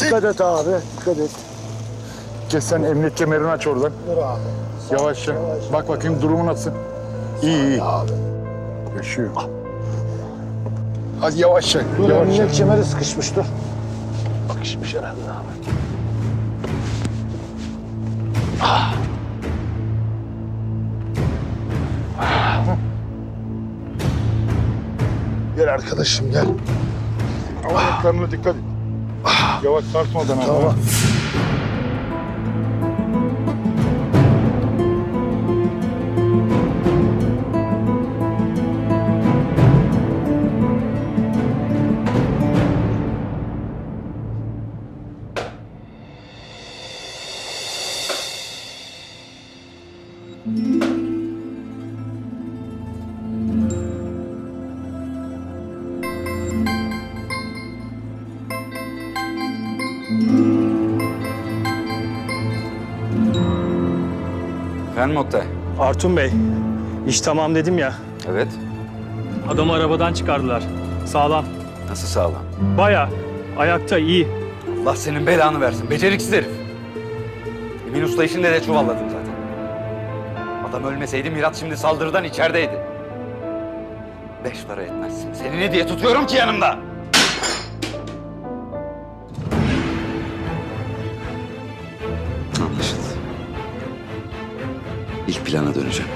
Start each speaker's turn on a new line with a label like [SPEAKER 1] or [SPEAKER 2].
[SPEAKER 1] Dikkat et abi. Dikkat et.
[SPEAKER 2] Geç sen emniyet kemerini aç oradan.
[SPEAKER 1] Dur abi.
[SPEAKER 2] Yavaşça. Bak bakayım durumu nasıl? İyi iyi.
[SPEAKER 1] Abi.
[SPEAKER 2] Yaşıyor. Hadi yavaşça.
[SPEAKER 1] Dur
[SPEAKER 2] yavaşça.
[SPEAKER 1] emniyet kemeri sıkışmış dur. Sıkışmış herhalde abi. Gel arkadaşım gel.
[SPEAKER 2] Ayaklarına dikkat et. Yavaş sarsmadan ama.
[SPEAKER 1] Tamam.
[SPEAKER 3] Efendim Oktay?
[SPEAKER 4] Artun Bey, iş tamam dedim ya.
[SPEAKER 3] Evet.
[SPEAKER 4] Adamı arabadan çıkardılar. Sağlam.
[SPEAKER 3] Nasıl sağlam?
[SPEAKER 4] Baya. Ayakta iyi.
[SPEAKER 3] Allah senin belanı versin. Beceriksiz herif. Emin Usta işinde de çuvalladım zaten. Adam ölmeseydi Mirat şimdi saldırıdan içerideydi. Beş para etmez. Seni ne diye tutuyorum ki yanımda? İlk plana döneceğim.